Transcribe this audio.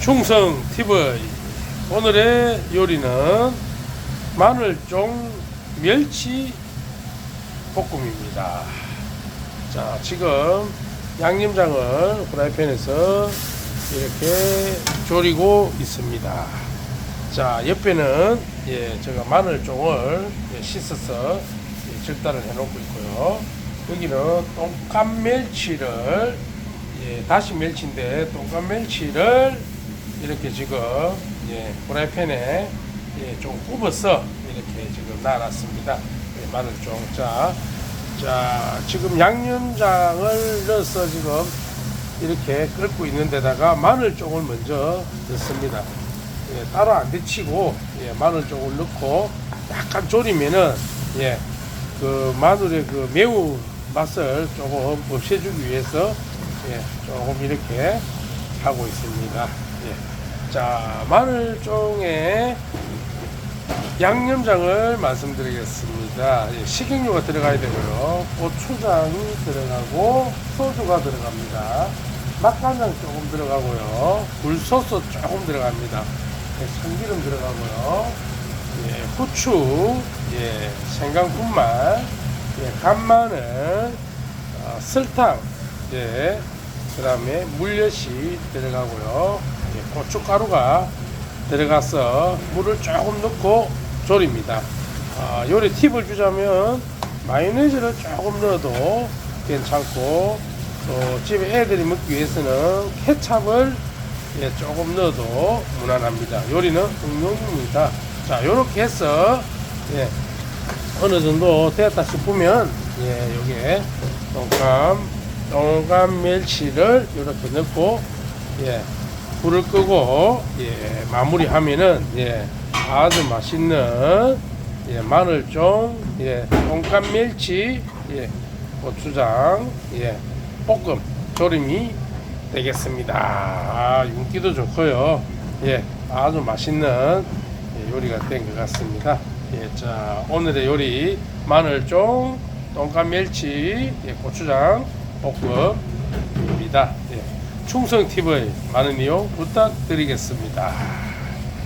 충성 TV 오늘의 요리는 마늘종 멸치 볶음입니다. 자 지금 양념장을 프라이팬에서 이렇게 졸이고 있습니다. 자 옆에는 예 제가 마늘종을 예, 씻어서 예, 절단을 해놓고 있고요. 여기는 똥감 멸치를 예, 다시 멸치인데 똥감 멸치를 이렇게 지금 예, 프라이팬에 예, 좀 굽어서 이렇게 지금 놔놨습니다. 예, 마늘종 자, 자 지금 양념장을 넣어서 지금 이렇게 끓고 있는 데다가 마늘종을 먼저 넣습니다. 예, 따로 안 데치고 예, 마늘종을 넣고 약간 졸이면은 예, 그 마늘의 그 매운 맛을 조금 없애주기 위해서 예, 조금 이렇게 하고 있습니다. 예. 자, 마늘종에 양념장을 말씀드리겠습니다. 예, 식용유가 들어가야 되고요. 고추장이 들어가고 소주가 들어갑니다. 맛간장 조금 들어가고요. 굴소스 조금 들어갑니다. 예, 참기름 들어가고요. 예, 후추, 예, 생강 분말, 예, 간마늘, 어, 설탕, 예, 그 다음에 물엿이 들어가고요. 예, 고춧가루가 들어가서 물을 조금 넣고 졸입니다. 아, 요리 팁을 주자면 마요네즈를 조금 넣어도 괜찮고 또 집에 애들이 먹기 위해서는 케찹을 예, 조금 넣어도 무난합니다. 요리는 응용입니다. 자, 요렇게 해서 예, 어느 정도 되었다 싶으면 예, 요게 동감 동감 멸치를 이렇게 넣고 예, 불을 끄고 예, 마무리하면은 예, 아주 맛있는 예, 마늘종 예, 동감 멸치 예, 고추장 예, 볶음 조림이 되겠습니다. 아, 윤기도 좋고요. 예, 아주 맛있는 예, 요리가 된 것 같습니다. 예, 자, 오늘의 요리 마늘종, 똥간 멸치, 예, 고추장 볶음입니다. 예, 충성 TV 많은 이용 부탁드리겠습니다.